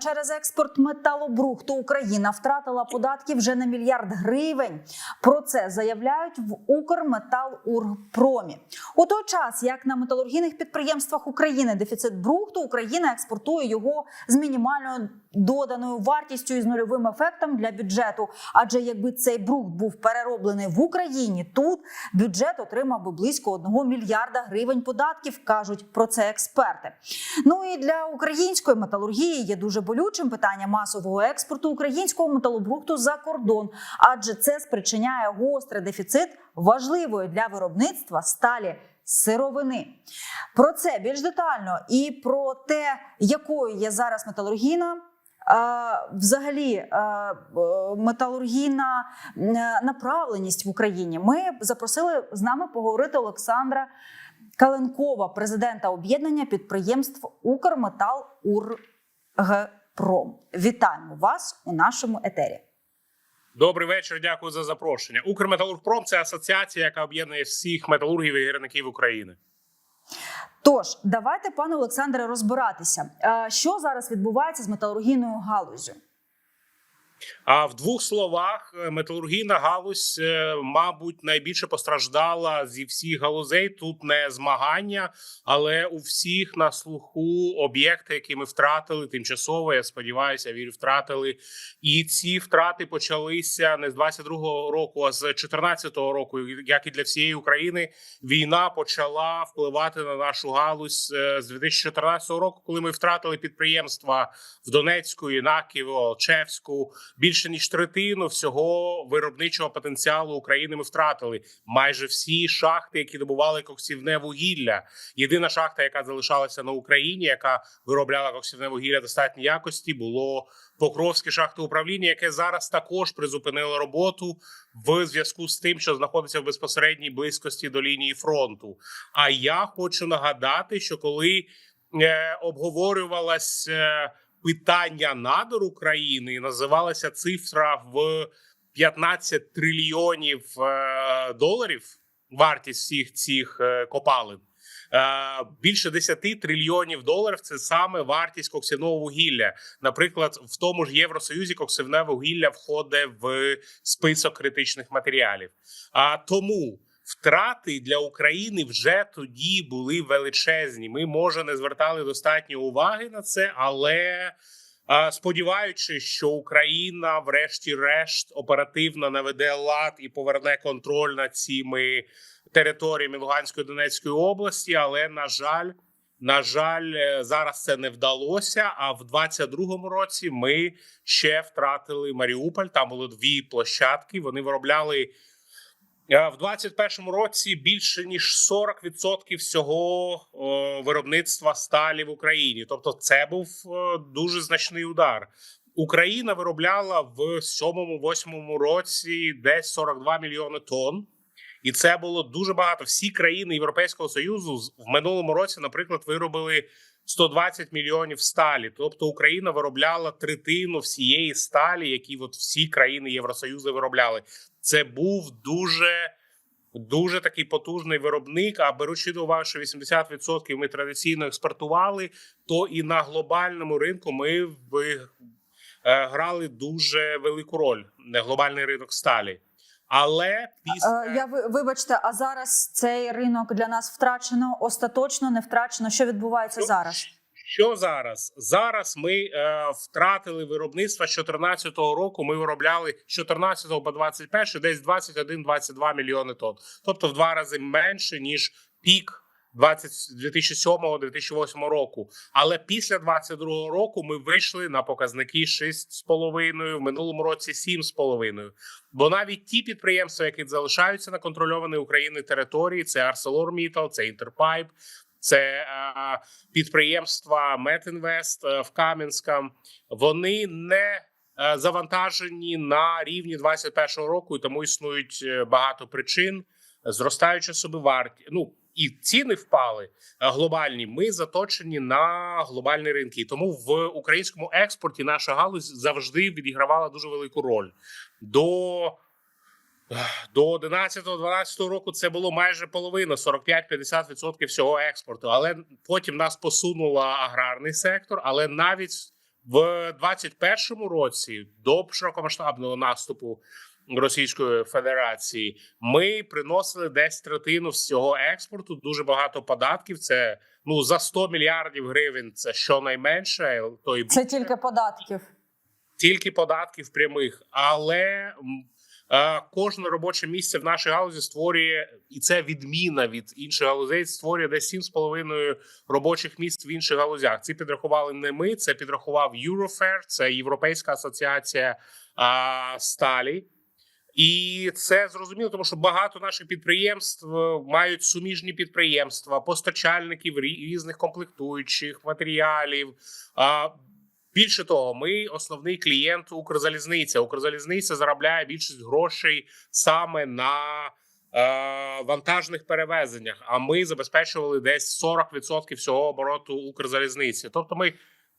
Через експорт металобрухту Україна втратила податки вже на мільярд гривень. Про це заявляють в Укрметалургпромі. У той час, як на металургійних підприємствах України дефіцит брухту, Україна експортує його з мінімальною доданою вартістю і з нульовим ефектом для бюджету. Адже якби цей брухт був перероблений в Україні, тут бюджет отримав би близько 1 мільярда гривень податків, кажуть про це експерти. Ну і для української металургії є дуже болючим питання масового експорту українського металобрухту за кордон, адже це спричиняє гострий дефіцит важливої для виробництва сталі. Сировини про це більш детально і про те, якою є зараз металургійна. е, Взагалі, е, металургійна е, направленість в Україні. Ми запросили з нами поговорити Олександра Каленкова, президента об'єднання підприємств Укрметал Ургпром. Вітаємо вас у нашому етері. Добрий вечір. Дякую за запрошення. Укрметалургпром це асоціація, яка об'єднує всіх металургів і гірників України. Тож давайте, пане Олександре, розбиратися, що зараз відбувається з металургійною галузю. А в двох словах, е, металургійна галузь, е, мабуть, найбільше постраждала зі всіх галузей. Тут не змагання, але у всіх на слуху об'єкти, які ми втратили тимчасово. Я сподіваюся, вірю, втратили. І ці втрати почалися не з 22-го року, а з 14-го року. Як і для всієї України, війна почала впливати на нашу галузь е, з 2014 року, коли ми втратили підприємства в Донецьку, Інаківу, Алчевську. Більше ніж третину всього виробничого потенціалу України ми втратили. Майже всі шахти, які добували коксівне вугілля. Єдина шахта, яка залишалася на Україні, яка виробляла коксівне вугілля достатньої якості, було Покровське шахтоуправління, яке зараз також призупинило роботу в зв'язку з тим, що знаходиться в безпосередній близькості до лінії фронту. А я хочу нагадати, що коли е, обговорювалась. Е, питання надр України і називалася цифра в 15 трильйонів е, доларів. Вартість всіх цих е, копалин. Е, Більше 10 трильйонів доларів це саме вартість коксівного вугілля. Наприклад, в тому ж Євросоюзі коксивне вугілля входить в список критичних матеріалів. А тому втрати для України вже тоді були величезні. Ми може не звертали достатньо уваги на це, але сподіваючись, що Україна, врешті-решт, оперативно наведе лад і поверне контроль над цими територіями Луганської Донецької області, але на жаль. На жаль, е, зараз це не вдалося. А в 22-му році ми ще втратили Маріуполь. Там було дві площадки. Вони виробляли В 21-му році більше ніж 40% всього виробництва сталі в Україні. Тобто, це був е, дуже значний удар. Україна виробляла в 7-8 році десь 42 мільйони тонн, і це було дуже багато. Всі країни Європейського союзу в минулому році, наприклад, виробили 120 мільйонів сталі. Тобто Україна виробляла третину всієї сталі, які от всі країни Євросоюзу виробляли. Це був дуже. Дуже такий потужний виробник. А беручи до уваги, що 80% ми традиційно експортували, то і на глобальному ринку ми е, грали дуже велику роль на глобальний ринок сталі. Але після Е, Я вибачте, а зараз цей ринок для нас втрачено остаточно, не втрачено. Що відбувається що, зараз? Що зараз? Зараз ми е, втратили виробництво з 2014 року. Ми виробляли з 14 по 21 десь 21-22 мільйони тонн. Тобто в два рази менше ніж пік 2007-2008 року. Але після 22 року ми вийшли на показники 6,5, в минулому році 7,5. Бо навіть ті підприємства, які залишаються на контрольованій Україною території, це ArcelorMittal, це Interpipe, це е, підприємства Метінвест в Кам'янська. Вони не е, завантажені на рівні 21 року, і тому існують е, багато причин, зростаюча собівартість. Ну і ціни впали е, глобальні. Ми заточені на глобальні ринки. І Тому в українському експорті наша галузь завжди відігравала дуже велику роль. До до 11-12 року це було майже половина 45-50% всього експорту. Але потім нас посунула аграрний сектор. Але навіть В 21-му році до широкомасштабного наступу Російської Федерації ми приносили десь третину всього експорту. Дуже багато податків. Це ну за 100 мільярдів гривень. Це щонайменше, то і Це тільки податків. тільки податків прямих, але е, кожне робоче місце в нашій галузі створює, і це відміна від інших галузей, створює десь 7,5 робочих місць в інших галузях. Це підрахували не ми, це підрахував Eurofair, це Європейська асоціація а, сталі. І це зрозуміло, тому що багато наших підприємств е, мають суміжні підприємства, постачальників різних комплектуючих матеріалів. А більше того, ми основний клієнт Укрзалізниця. Укрзалізниця заробляє більшість грошей саме на е, вантажних перевезеннях. А ми забезпечували десь 40% всього обороту Укрзалізниці. Тобто, ми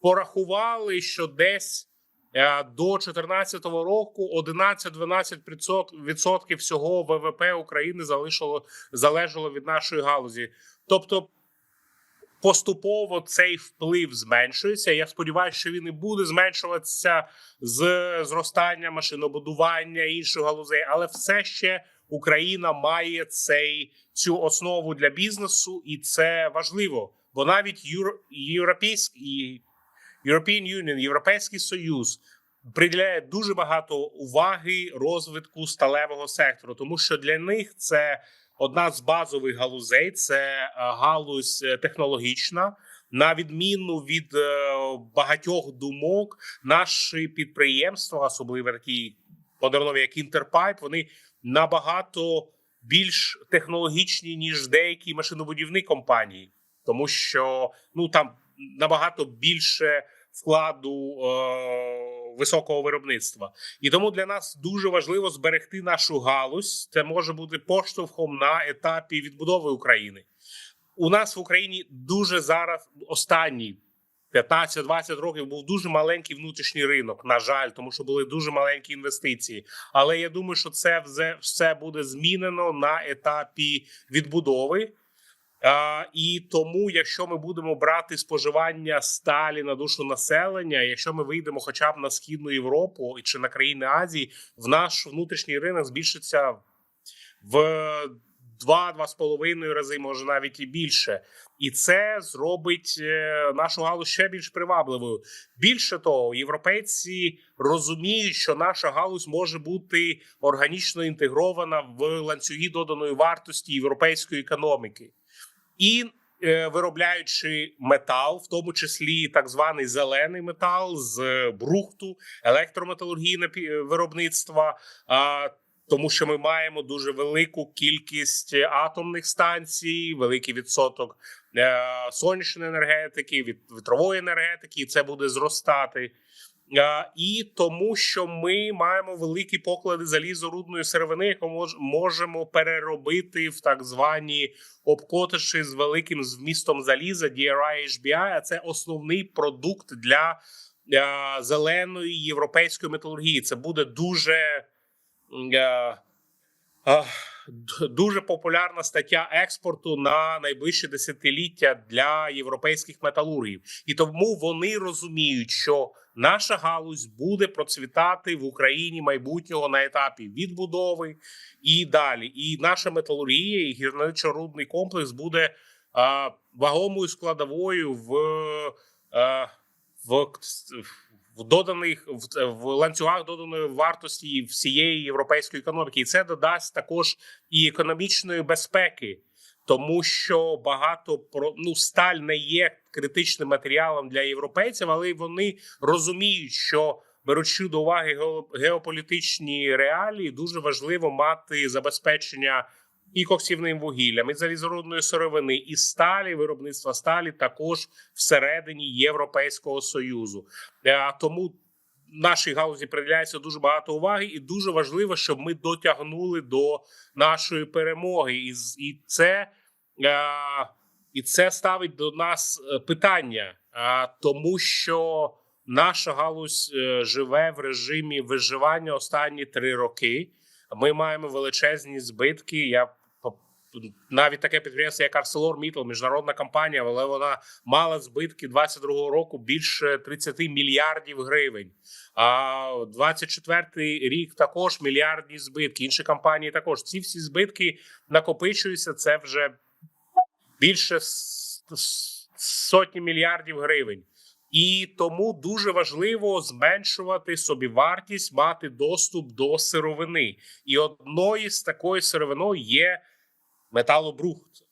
порахували, що десь. Е, До 2014 року 11-12% відсотків всього ВВП України залишило залежало від нашої галузі. Тобто поступово цей вплив зменшується. Я сподіваюся, що він і буде зменшуватися з зростанням машинобудування інших галузей, але все ще Україна має цей цю основу для бізнесу, і це важливо. Бо навіть Євро, європейський European Union, Європейський Союз приділяє дуже багато уваги розвитку сталевого сектору, тому що для них це одна з базових галузей, це е, галузь е, технологічна. На відміну від е, багатьох думок, наші підприємства, особливо такі модернові, як Інтерпайп, вони набагато більш технологічні ніж деякі машинобудівні компанії, тому що ну там набагато більше вкладу е, високого виробництва, і тому для нас дуже важливо зберегти нашу галузь. Це може бути поштовхом на етапі відбудови України. У нас в Україні дуже зараз останні 15-20 років був дуже маленький внутрішній ринок. На жаль, тому що були дуже маленькі інвестиції. Але я думаю, що це все буде змінено на етапі відбудови. І тому, якщо ми будемо брати споживання сталі на душу населення, якщо ми вийдемо хоча б на східну Європу чи на країни Азії, в наш внутрішній ринок збільшиться в 2-2,5 рази, може навіть і більше, і це зробить е, нашу галузь ще більш привабливою. Більше того, європейці розуміють, що наша галузь може бути органічно інтегрована в ланцюги доданої вартості європейської економіки і е, виробляючи метал, в тому числі так званий зелений метал з брухту, електрометалургійне пі- виробництва. Тому що ми маємо дуже велику кількість атомних станцій, великий відсоток е, сонячної енергетики, вітрової енергетики, і це буде зростати. І тому, що ми маємо великі поклади залізорудної сировини, яку мож, можемо переробити в так звані обкотиші з великим змістом заліза DRI HBI, а це основний продукт для зеленої європейської металургії. Це буде дуже, дуже популярна стаття експорту на найближче десятиліття для європейських металургів, і тому вони розуміють, що наша галузь буде процвітати в Україні майбутнього на етапі відбудови і далі. І наша металургія і гірничо-рудний комплекс буде а, вагомою складовою в, а, в, в доданих в, в ланцюгах доданої вартості всієї європейської економіки, і це додасть також і економічної безпеки. Тому що багато про ну сталь не є критичним матеріалом для європейців, але вони розуміють, що беручи до уваги гео- геополітичні реалії, дуже важливо мати забезпечення і коксівним вугіллям, і залізорудної сировини, і сталі виробництва сталі також всередині Європейського союзу. Е, Тому нашій галузі приділяється дуже багато уваги, і дуже важливо, щоб ми дотягнули до нашої перемоги, і і це. е, І це ставить до нас е, питання, тому що наша галузь живе в режимі виживання останні три роки. Ми маємо величезні збитки. Я навіть таке підприємство, як ArcelorMittal, міжнародна компанія, але вона мала збитки 22-го року більше 30 мільярдів гривень. А 24-й рік також мільярдні збитки. Інші компанії також ці всі збитки накопичуються. Це вже більше сотні мільярдів гривень. І тому дуже важливо зменшувати собівартість, мати доступ до сировини. І одною з такою сировиною є металобрухт.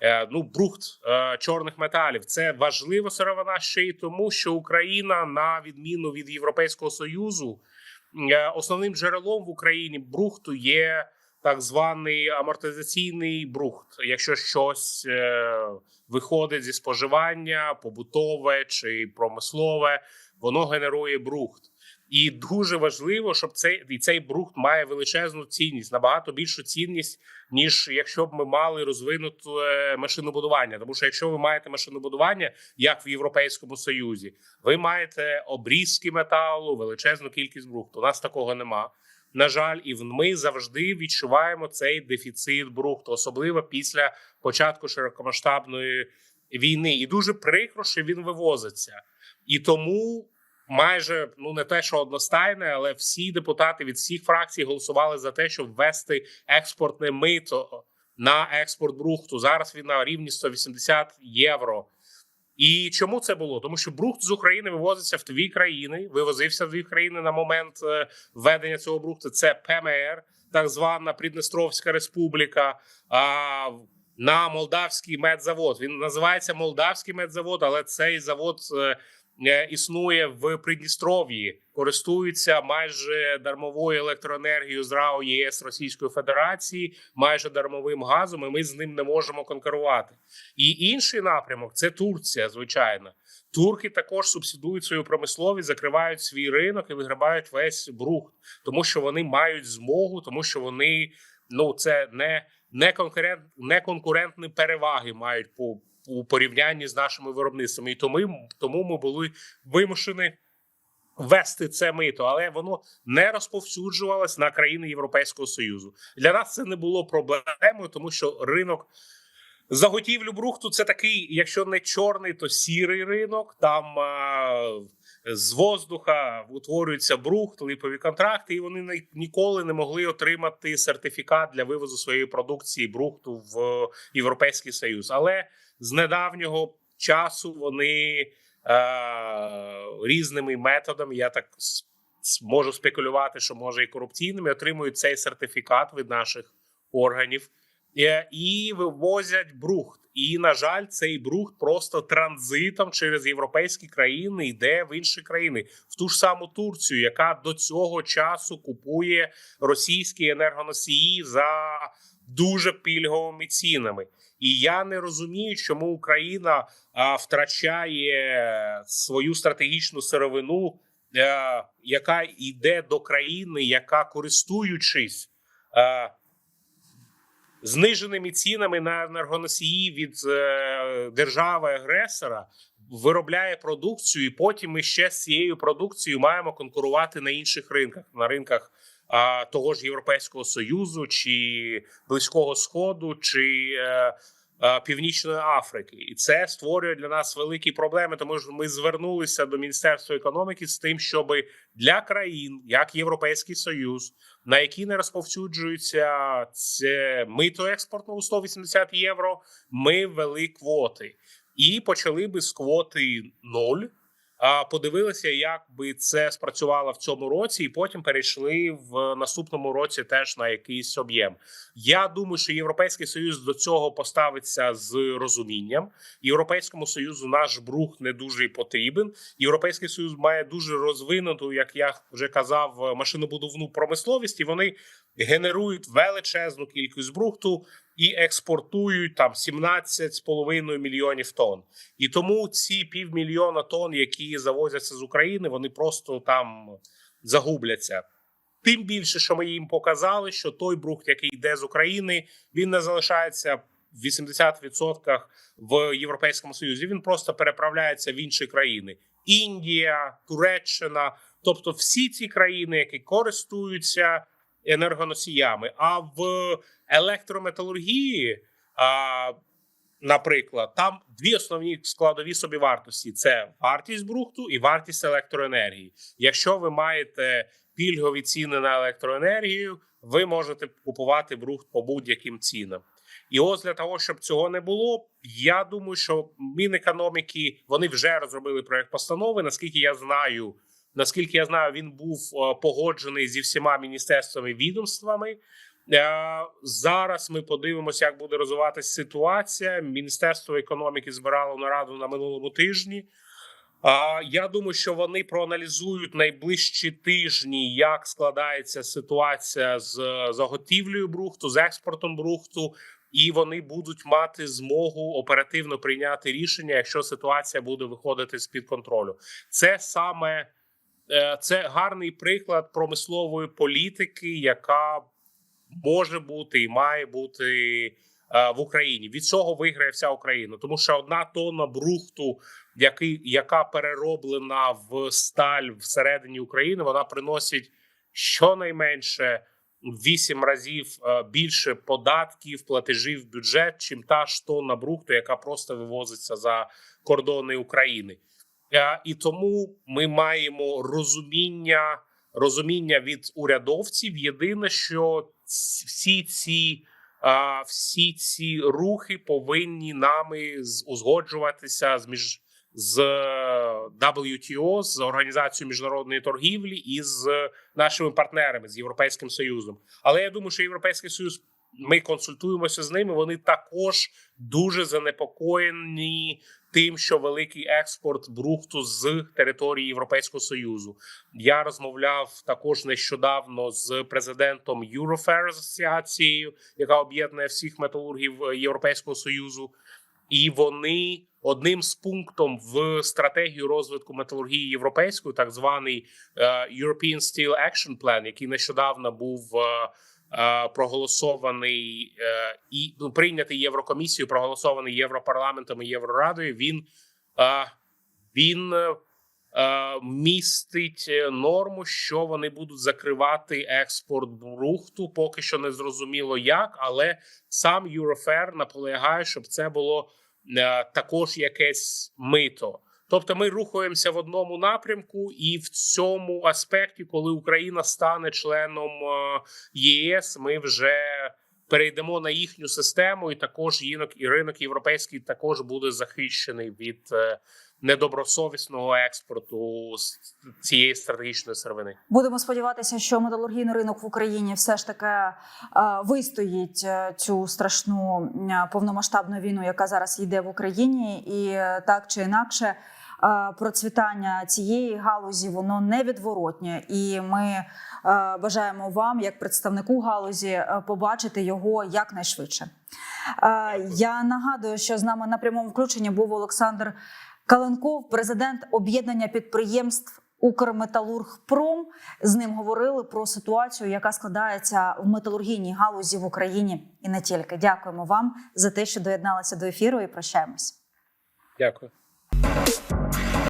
Е, Ну, брухт е, чорних металів це важлива сировина ще й тому, що Україна, на відміну від Європейського союзу, е, основним джерелом в Україні брухту є так званий амортизаційний брухт. Якщо щось е, виходить зі споживання, побутове чи промислове, воно генерує брухт. І дуже важливо, щоб цей і цей брухт має величезну цінність, набагато більшу цінність, ніж якщо б ми мали розвинуте машинобудування. Тому що якщо ви маєте машинобудування, як в Європейському Союзі, ви маєте обрізки металу, величезну кількість брухту. У нас такого нема. На жаль, і ми завжди відчуваємо цей дефіцит брухту, особливо після початку широкомасштабної війни. І дуже прикро, що він вивозиться. І тому майже ну не те, що одностайне, але всі депутати від всіх фракцій голосували за те, щоб ввести експортне мито на експорт брухту. Зараз він на рівні 180 євро. І чому це було? Тому що брухт з України вивозиться в дві країни, вивозився в дві країни на момент е, введення цього брухту. Це ПМР, так звана Приднестровська Республіка. А на молдавський медзавод він називається Молдавський медзавод, але цей завод е, існує в Придністров'ї, користується майже дармовою електроенергією з РАО ЄС Російської Федерації, майже дармовим газом. І ми з ним не можемо конкурувати. І інший напрямок це Турція, звичайно. Турки також субсидують свою промисловість, закривають свій ринок і виграбають весь брухт, тому що вони мають змогу, тому що вони ну це не, не конкурент, не конкурентні переваги мають по у порівнянні з нашими виробництвами. І тому, тому ми були вимушені Вести це мито, але воно не розповсюджувалось на країни Європейського союзу. Для нас це не було проблемою, тому що ринок. Заготівлю брухту це такий, якщо не чорний, то сірий ринок. Там а, з воздуха утворюється брухт, липові контракти, і вони ніколи не могли отримати сертифікат для вивозу своєї продукції брухту в Європейський Союз. Але з недавнього часу вони е, різними методами, я так можу спекулювати, що може і корупційними, отримують цей сертифікат від наших органів. Е, і вивозять брухт. І на жаль, цей брухт просто транзитом через європейські країни йде в інші країни, в ту ж саму Турцію, яка до цього часу купує російські енергоносії за дуже пільговими цінами. І я не розумію, чому Україна а, втрачає свою стратегічну сировину, е, яка йде до країни, яка користуючись. е, зниженими цінами на енергоносії від е, держави-агресора виробляє продукцію, і потім ми ще з цією продукцією маємо конкурувати на інших ринках, на ринках а, того ж Європейського Союзу, чи Близького Сходу, чи е, е, Північної Африки, і це створює для нас великі проблеми. Тому що ми звернулися до Міністерства економіки з тим, щоб для країн, як Європейський Союз, на які не розповсюджується це мито експортного 180 євро. Ми ввели квоти і почали би з квоти 0. Подивилися, як би це спрацювало в цьому році, і потім перейшли в наступному році теж на якийсь об'єм. Я думаю, що європейський союз до цього поставиться з розумінням. Європейському союзу наш брух не дуже потрібен. Європейський союз має дуже розвинуту, як я вже казав, машинобудовну промисловість, і вони генерують величезну кількість брухту і експортують там 17,5 мільйонів тонн. І тому ці півмільйона тонн, які завозяться з України, вони просто там загубляться. Тим більше, що ми їм показали, що той брухт, який йде з України, він не залишається в 80% в Європейському Союзі. Він просто переправляється в інші країни: Індія, Туреччина, тобто всі ці країни, які користуються енергоносіями. А в електрометалургії, а, наприклад, там дві основні складові собівартості: це вартість брухту і вартість електроенергії. Якщо ви маєте пільгові ціни на електроенергію, ви можете купувати брухт по будь-яким цінам. І ось для того, щоб цього не було, я думаю, що Мінекономіки вони вже розробили проект постанови. Наскільки я знаю, наскільки я знаю, він був е, погоджений зі всіма міністерствами відомствами. Е, Зараз ми подивимося, як буде розвиватися ситуація. Міністерство економіки збирало нараду на минулому тижні. Я думаю, що вони проаналізують найближчі тижні, як складається ситуація з заготівлею брухту, з експортом брухту, і вони будуть мати змогу оперативно прийняти рішення, якщо ситуація буде виходити з під контролю. Це саме е, це гарний приклад промислової політики, яка може бути і має бути е, в Україні. Від цього виграє вся Україна, тому що одна тонна брухту, який, яка перероблена в сталь всередині України, вона приносить щонайменше в 8 разів е, більше податків, платежів в бюджет, чим та ж тонна брухту, яка просто вивозиться за кордони України. Е, І тому ми маємо розуміння, розуміння від урядовців. Єдине, що всі ці, всі ці рухи повинні нами узгоджуватися з між з WTO, з організацією міжнародної торгівлі і з нашими партнерами з Європейським Союзом. Але я думаю, що Європейський Союз. Ми консультуємося з ними. Вони також дуже занепокоєні тим, що великий експорт брухту з території Європейського союзу. Я розмовляв також нещодавно з президентом Eurofair асоціацією, яка об'єднує всіх металургів е, Європейського союзу, і вони одним з пунктом в стратегію розвитку металургії європейської, так званий е, European Steel Action Plan, який нещодавно був. Е, Проголосований е, і ну, прийнятий Єврокомісією, проголосований Європарламентом і Єврорадою. Він е, він містить норму, що вони будуть закривати експорт брухту. Поки що не зрозуміло як, але сам Eurofair наполягає, щоб це було також якесь мито. Тобто, ми рухаємося в одному напрямку, і в цьому аспекті, коли Україна стане членом е, ЄС, ми вже перейдемо на їхню систему, і також ринок і ринок європейський також буде захищений від е, недобросовісного експорту з цієї стратегічної сировини. Будемо сподіватися, що металургійний ринок в Україні все ж таки е, вистоїть цю страшну повномасштабну війну, яка зараз йде в Україні, і так чи інакше. Процвітання цієї галузі воно невідворотнє, і ми е, бажаємо вам, як представнику галузі, е, побачити його якнайшвидше. Е, Я нагадую, що з нами на прямому включенні був Олександр Каленков, президент об'єднання підприємств Укрметалургпром. З ним говорили про ситуацію, яка складається в металургійній галузі в Україні, і не тільки. Дякуємо вам за те, що доєдналися до ефіру, і прощаємось. Дякую. あ!